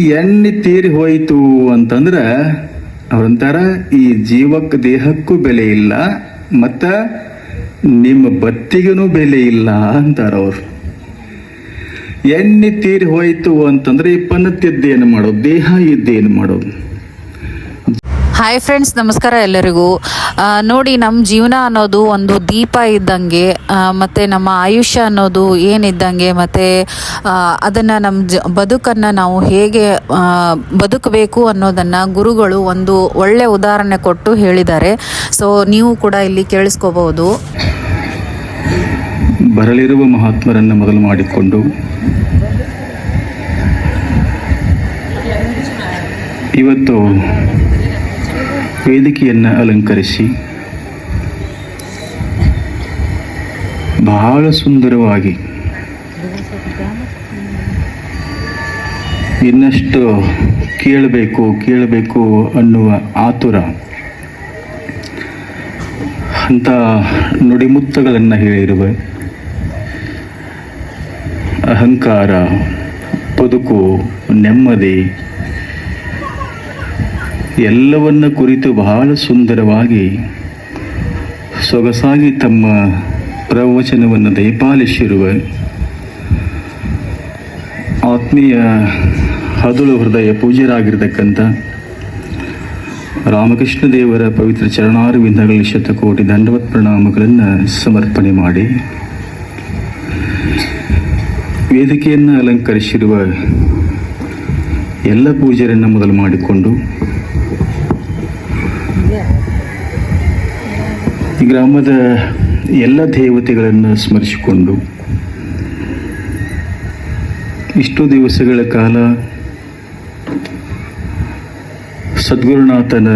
ಎಣ್ಣೆ ತೀರಿ ಹೋಯಿತು ಅಂತಂದ್ರ ಅವ್ರಂತಾರ ಈ ಜೀವಕ್ಕೆ ದೇಹಕ್ಕೂ ಬೆಲೆ ಇಲ್ಲ, ಮತ್ತ ನಿಮ್ಮ ಬತ್ತಿಗೂ ಬೆಲೆ ಇಲ್ಲ ಅಂತಾರ ಅವರು. ಎಣ್ಣೆ ತೀರಿ ಹೋಯಿತು ಅಂತಂದ್ರೆ ಈ ಪನ್ನತ್ತಿದ್ದೇನು ಮಾಡೋದು? ದೇಹ ಇದ್ದೇನು ಮಾಡೋದು? ಹಾಯ್ ಫ್ರೆಂಡ್ಸ್ ನಮಸ್ಕಾರ ಎಲ್ಲರಿಗೂ. ನೋಡಿ ನಮ್ಮ ಜೀವನ ಅನ್ನೋದು ಒಂದು ದೀಪ ಇದ್ದಂಗೆ ಮತ್ತು ನಮ್ಮ ಆಯುಷ್ಯ ಅನ್ನೋದು ಏನಿದ್ದಂಗೆ, ಮತ್ತು ಅದನ್ನು ನಮ್ಮ ಜ, ಬದುಕನ್ನು ನಾವು ಹೇಗೆ ಬದುಕಬೇಕು ಅನ್ನೋದನ್ನು ಗುರುಗಳು ಒಂದು ಒಳ್ಳೆ ಉದಾಹರಣೆ ಕೊಟ್ಟು ಹೇಳಿದ್ದಾರೆ. ಸೊ ನೀವು ಕೂಡ ಇಲ್ಲಿ ಕೇಳಿಸ್ಕೋಬಹುದು. ಬರಲಿರುವ ಮಹಾತ್ಮರನ್ನು ಮೊದಲು ಮಾಡಿಕೊಂಡು, ಇವತ್ತು ವೇದಿಕೆಯನ್ನು ಅಲಂಕರಿಸಿ ಬಹಳ ಸುಂದರವಾಗಿ ಇನ್ನಷ್ಟು ಕೇಳಬೇಕು ಕೇಳಬೇಕು ಅನ್ನುವ ಆತುರ ಅಂತ ನುಡಿಮುತ್ತಗಳನ್ನು ಹೇಳಿರುವ ಅಹಂಕಾರ, ಬದುಕು, ನೆಮ್ಮದಿ ಎಲ್ಲವನ್ನ ಕುರಿತು ಬಹಳ ಸುಂದರವಾಗಿ ಸೊಗಸಾಗಿ ತಮ್ಮ ಪ್ರವಚನವನ್ನು ದಯಪಾಲಿಸಿರುವ ಆತ್ಮೀಯ ಹದುಳು ಹೃದಯ ಪೂಜ್ಯರಾಗಿರ್ತಕ್ಕಂಥ ರಾಮಕೃಷ್ಣ ದೇವರ ಪವಿತ್ರ ಚರಣಾರವಿಂದಗಳಲ್ಲಿ ಶತಕೋಟಿ ದಂಡವತ್ ಪ್ರಣಾಮಗಳನ್ನು ಸಮರ್ಪಣೆ ಮಾಡಿ ವೇದಿಕೆಯನ್ನು ಅಲಂಕರಿಸಿರುವ ಎಲ್ಲ ಪೂಜೆಯನ್ನು ಮೊದಲು ಮಾಡಿಕೊಂಡು ಗ್ರಾಮದ ಎಲ್ಲ ದೇವತೆಗಳನ್ನು ಸ್ಮರಿಸಿಕೊಂಡು ಇಷ್ಟು ದಿವಸಗಳ ಕಾಲ ಸದ್ಗುರುನಾಥನ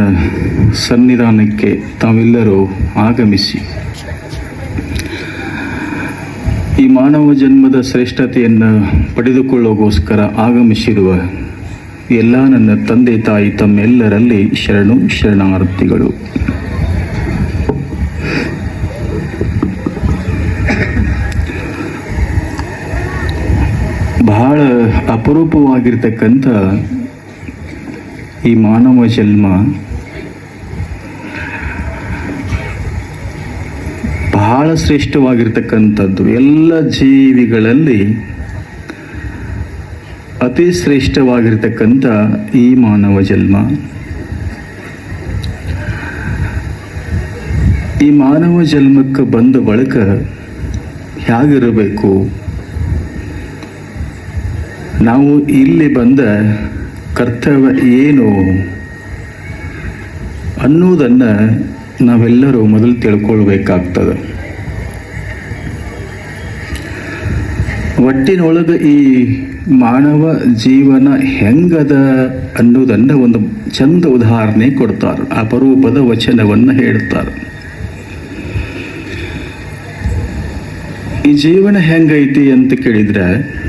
ಸನ್ನಿಧಾನಕ್ಕೆ ತಾವೆಲ್ಲರೂ ಆಗಮಿಸಿ ಈ ಮಾನವ ಜನ್ಮದ ಶ್ರೇಷ್ಠತೆಯನ್ನು ಪಡೆದುಕೊಳ್ಳೋಗೋಸ್ಕರ ಆಗಮಿಸಿರುವ ಎಲ್ಲ ನನ್ನ ತಂದೆ ತಾಯಿ ತಮ್ಮೆಲ್ಲರಲ್ಲಿ ಶರಣು ಶರಣಾರ್ಥಿಗಳು. ಅಪರೂಪವಾಗಿರ್ತಕ್ಕಂಥ ಈ ಮಾನವ ಜನ್ಮ ಬಹಳ ಶ್ರೇಷ್ಠವಾಗಿರ್ತಕ್ಕಂಥದ್ದು. ಎಲ್ಲ ಜೀವಿಗಳಲ್ಲಿ ಅತಿ ಶ್ರೇಷ್ಠವಾಗಿರ್ತಕ್ಕಂಥ ಈ ಮಾನವ ಜನ್ಮ. ಈ ಮಾನವ ಜನ್ಮಕ್ಕೆ ಬಂದ ಬಳಿಕ ಹೇಗಿರಬೇಕು? ನಾವು ಇಲ್ಲಿ ಬಂದ ಕರ್ತವ್ಯ ಏನು ಅನ್ನುವುದನ್ನು ನಾವೆಲ್ಲರೂ ಮೊದಲು ತಿಳ್ಕೊಳ್ಬೇಕಾಗ್ತದೆ. ಒಟ್ಟಿನೊಳಗೆ ಈ ಮಾನವ ಜೀವನ ಹೆಂಗದ ಅನ್ನೋದನ್ನು ಒಂದು ಚಂದ ಉದಾಹರಣೆ ಕೊಡ್ತಾರೆ. ಅಪರೂಪದ ವಚನವನ್ನು ಹೇಳ್ತಾರೆ. ಈ ಜೀವನ ಹೆಂಗೈತಿ ಅಂತ ಕೇಳಿದ್ರೆ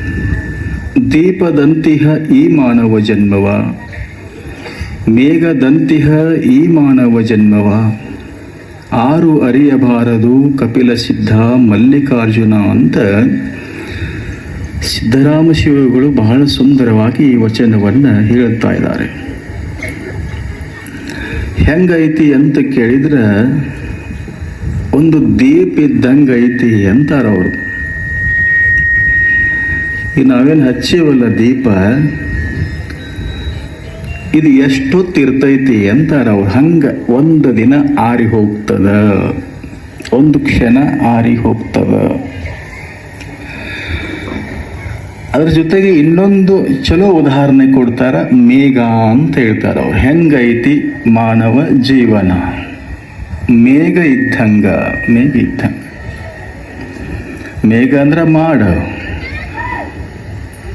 ದೀಪದಂತಿಹ ಈ ಮಾನವ ಜನ್ಮವ. ಮೇಘದಂತಿಹ ಈ ಮಾನವ ಜನ್ಮವ. ಆರು ಅರಿಯಬಾರದು ಕಪಿಲ ಸಿದ್ಧ ಮಲ್ಲಿಕಾರ್ಜುನ ಅಂತ ಸಿದ್ದರಾಮ ಶಿವಗಳು ಬಹಳ ಸುಂದರವಾಗಿ ಈ ವಚನವನ್ನು ಹೇಳುತ್ತಾ ಇದ್ದಾರೆ. ಹೆಂಗೈತಿ ಅಂತ ಕೇಳಿದ್ರೆ, ಒಂದು ದೀಪ ಇದ್ದಂಗೈತಿ ಅಂತಾರೆ ಅವರು ಈ ನಾವೇನು ಹಚ್ಚಿವಲ್ಲ ದೀಪ? ಇದು ಎಷ್ಟೊತ್ತು ಇರ್ತೈತಿ ಅಂತಾರ ಅವ್ರು. ಹಂಗ ಒಂದು ದಿನ ಆರಿ ಹೋಗ್ತದ. ಒಂದು ಕ್ಷಣ ಆರಿ ಹೋಗ್ತದ. ಅದ್ರ ಜೊತೆಗೆ ಇನ್ನೊಂದು ಚಲೋ ಉದಾಹರಣೆ ಕೊಡ್ತಾರ ಮೇಘ ಅಂತ ಹೇಳ್ತಾರ ಅವ್ರು. ಹೆಂಗೈತಿ ಮಾನವ ಜೀವನ? ಮೇಘ ಇದ್ದಂಗ, ಮೇಘ ಇದ್ದ ಮೇಘ ಅಂದ್ರೆ ಮಾಡ.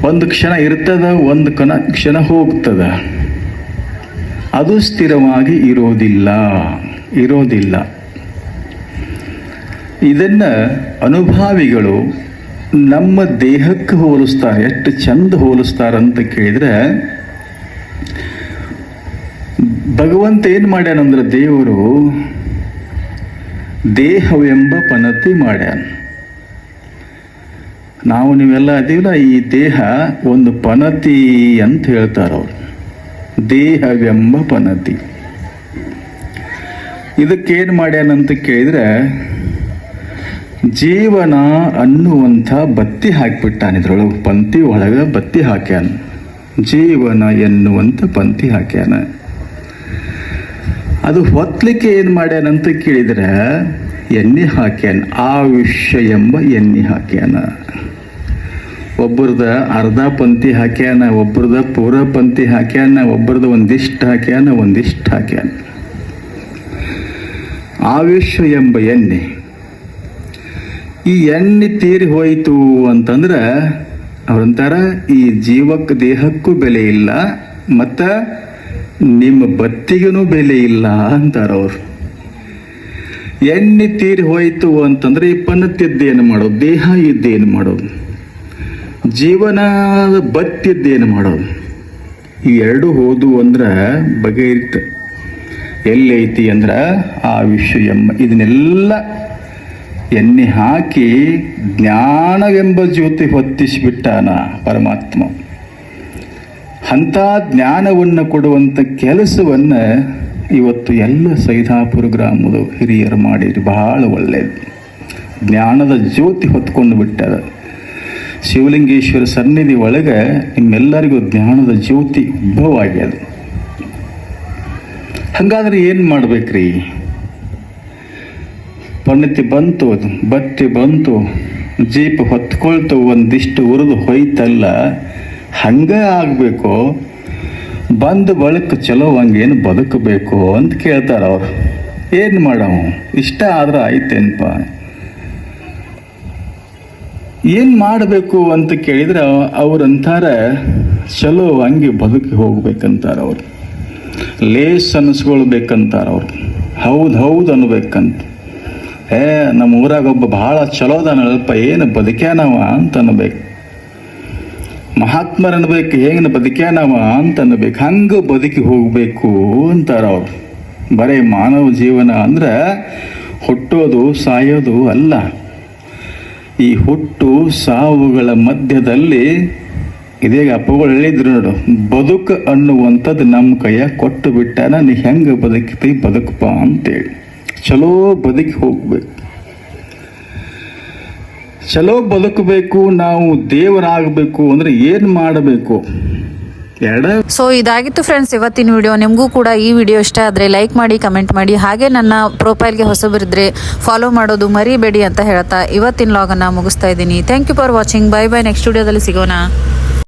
ಒಂದು ಕ್ಷಣ ಇರ್ತದ, ಒಂದು ಕಣ ಕ್ಷಣ ಹೋಗ್ತದ. ಅದು ಸ್ಥಿರವಾಗಿ ಇರೋದಿಲ್ಲ ಇರೋದಿಲ್ಲ. ಇದನ್ನ ಅನುಭಾವಿಗಳು ನಮ್ಮ ದೇಹಕ್ಕೆ ಹೋಲಿಸ್ತಾರೆ, ಎಷ್ಟು ಚಂದ ಹೋಲಿಸ್ತಾರಂತ ಕೇಳಿದ್ರೆ, ಭಗವಂತ ಏನು ಮಾಡ್ಯಾನಂದ್ರೆ ದೇವರು ದೇಹವೆಂಬ ಪನತಿ ಮಾಡ್ಯಾನ. ನಾವು ನೀವೆಲ್ಲ ಅದೀವಲ್ಲ ಈ ದೇಹ ಒಂದು ಪನತಿ ಅಂತ ಹೇಳ್ತಾರೆ ಅವರು. ದೇಹವೆಂಬ ಪನತಿ. ಇದಕ್ಕೇನು ಮಾಡ್ಯಾನಂತ ಕೇಳಿದ್ರೆ, ಜೀವನ ಅನ್ನುವಂಥ ಬತ್ತಿ ಹಾಕಿಬಿಟ್ಟಾನ ಇದ್ರೊಳಗೆ, ಪಂಕ್ತಿ ಒಳಗೆ ಬತ್ತಿ ಹಾಕ್ಯಾನ. ಜೀವನ ಎನ್ನುವಂಥ ಪಂಕ್ತಿ ಹಾಕ್ಯಾನ. ಅದು ಹೊತ್ತಲಿಕ್ಕೆ ಏನು ಮಾಡ್ಯಾನಂತ ಕೇಳಿದ್ರೆ ಎಣ್ಣೆ ಹಾಕ್ಯಾನ ಆಯುಷ್ಯ ಎಂಬ ಎಣ್ಣೆ ಹಾಕ್ಯಾನ. ಒಬ್ಬರದ ಅರ್ಧ ಪಂಕ್ತಿ ಹಾಕ್ಯಾನ, ಒಬ್ಬರದ ಪೂರ ಪಂಕ್ತಿ ಹಾಕ್ಯಾನ, ಒಬ್ಬರದ ಒಂದಿಷ್ಟು ಹಾಕ್ಯಾನ ಒಂದಿಷ್ಟು ಹಾಕ್ಯಾನ. ಆಯುಷ್ಯ ಎಂಬ ಎಣ್ಣೆ. ಈ ಎಣ್ಣೆ ತೀರಿ ಹೋಯಿತು ಅಂತಂದ್ರೆ ಅವ್ರಂತಾರ ಈ ಜೀವಕ್ಕೆ ದೇಹಕ್ಕೂ ಬೆಲೆ ಇಲ್ಲ, ಮತ್ತ ನಿಮ್ಮ ಬತ್ತಿಗೂ ಬೆಲೆ ಇಲ್ಲ ಅಂತಾರ ಅವ್ರು. ಎಣ್ಣೆ ತೀರಿ ಹೋಯಿತು ಅಂತಂದ್ರೆ ಈ ಪನ್ನತ್ತಿದ್ದೇನು ಮಾಡೋದು? ದೇಹ ಇದ್ದೇನು ಮಾಡೋದು? ಜೀವನ ಬತ್ತಿದ್ದೇನು ಮಾಡೋದು? ಈ ಎರಡು ಹೋದು ಅಂದ್ರೆ ಬಗೆಹರಿತ ಎಲ್ಲೈತಿ ಅಂದ್ರ ಆ ವಿಷಯ ಎಂಬ ಇದನ್ನೆಲ್ಲ ಎಣ್ಣೆ ಹಾಕಿ ಜ್ಞಾನವೆಂಬ ಜ್ಯೋತಿ ಹೊತ್ತಿಸಿಬಿಟ್ಟಾನ ಪರಮಾತ್ಮ. ಅಂಥ ಜ್ಞಾನವನ್ನು ಕೊಡುವಂಥ ಕೆಲಸವನ್ನು ಇವತ್ತು ಎಲ್ಲ ಸೈದಾಪುರ ಗ್ರಾಮದ ಹಿರಿಯರು ಮಾಡಿರಿ ಬಹಳ ಒಳ್ಳೆಯದು ಜ್ಞಾನದ ಜ್ಯೋತಿ ಹೊತ್ಕೊಂಡು ಬಿಟ್ಟದ ಶಿವಲಿಂಗೇಶ್ವರ ಸನ್ನಿಧಿ ಒಳಗೆ ನಿಮ್ಮೆಲ್ಲರಿಗೂ ಜ್ಞಾನದ ಜ್ಯೋತಿ ಉದ್ಭವ ಆಗ್ಯದ ಹಂಗಾದ್ರೆ ಏನು ಮಾಡ್ಬೇಕ್ರಿ? ಪಣ್ಣತಿ ಬಂತು ಬತ್ತಿ ಬಂತು, ಜೀಪ್ ಹೊತ್ಕೊಳ್ತು, ಒಂದಿಷ್ಟು ಉರಿದು ಹೋಯ್ತಲ್ಲ, ಹಂಗೆ ಆಗಬೇಕು? ಬಂದ ಬಳಿಕ ಚಲೋ ಹಂಗೇನು ಬದುಕಬೇಕು ಅಂತ ಕೇಳ್ತಾರ ಅವ್ರು. ಏನು ಮಾಡವು? ಇಷ್ಟ ಆದ್ರೆ ಆಯ್ತೇನಪ್ಪ ಏನು ಮಾಡಬೇಕು ಅಂತ ಕೇಳಿದ್ರೆ ಅವ್ರಂತಾರ ಚಲೋ ಹಂಗೆ ಬದುಕಿ ಹೋಗ್ಬೇಕಂತಾರೆ ಅವ್ರು. ಲೇಸ್ ಅನಿಸ್ಕೊಳ್ಬೇಕಂತಾರೆ ಅವ್ರು. ಹೌದು ಹೌದು ಅನ್ಬೇಕಂತ. ಏ ನಮ್ಮ ಊರಾಗ ಒಬ್ಬ ಭಾಳ ಚಲೋದನಲ್ಪ ಏನು ಬದುಕ್ಯಾನವ ಅಂತ ಅನ್ಬೇಕು. ಮಹಾತ್ಮರ ಅನ್ಬೇಕು ಹೆಂಗ ಬದುಕ್ಯಾನವ ಅಂತ ಅನ್ಬೇಕು ಹಂಗೆ ಬದುಕಿ ಹೋಗಬೇಕು ಅಂತಾರ ಅವರು. ಬರೀ ಮಾನವ ಜೀವನ ಅಂದ್ರೆ ಹುಟ್ಟೋದು ಸಾಯೋದು ಅಲ್ಲ. ಈ ಹುಟ್ಟು ಸಾವುಗಳ ಮಧ್ಯದಲ್ಲಿ ಇದೇಗ ಅಪ್ಪಗಳು ಹೇಳಿದ್ರು ನೋಡು, ಬದುಕು ಅನ್ನುವಂಥದ್ದು ನಮ್ಮ ಕೈಯ ಕೊಟ್ಟು ಬಿಟ್ಟಾನ, ನೀ ಹೆಂಗೆ ಬದುಕ್ತಿ, ಬದುಕಪ್ಪ ಅಂತೇಳಿ. ಚಲೋ ಬದುಕಿ ಹೋಗ್ಬೇಕು. ಚಲೋ ಬದುಕಬೇಕು, ನಾವು ದೇವರಾಗಬೇಕು ಅಂದ್ರೆ ಏನು ಮಾಡಬೇಕು? ಸೊ ಇದಾಗಿತ್ತು ಫ್ರೆಂಡ್ಸ್ ಇವತ್ತಿನ ವಿಡಿಯೋ ನಿಮಗೂ ಕೂಡ ಈ ವಿಡಿಯೋ ಇಷ್ಟ ಆದರೆ ಲೈಕ್ ಮಾಡಿ ಕಮೆಂಟ್ ಮಾಡಿ. ಹಾಗೆ ನನ್ನ ಪ್ರೊಫೈಲ್ಗೆ ಹೊಸಬರಿದ್ರೆ ಫಾಲೋ ಮಾಡೋದು ಮರಿಬೇಡಿ ಅಂತ ಹೇಳ್ತಾ ಇವತ್ತಿನ ಲಾಗನ್ನು ಮುಗಿಸ್ತಾ ಇದ್ದೀನಿ. Thank you for watching bye bye next ವಿಡಿಯೋದಲ್ಲಿ ಸಿಗೋಣ.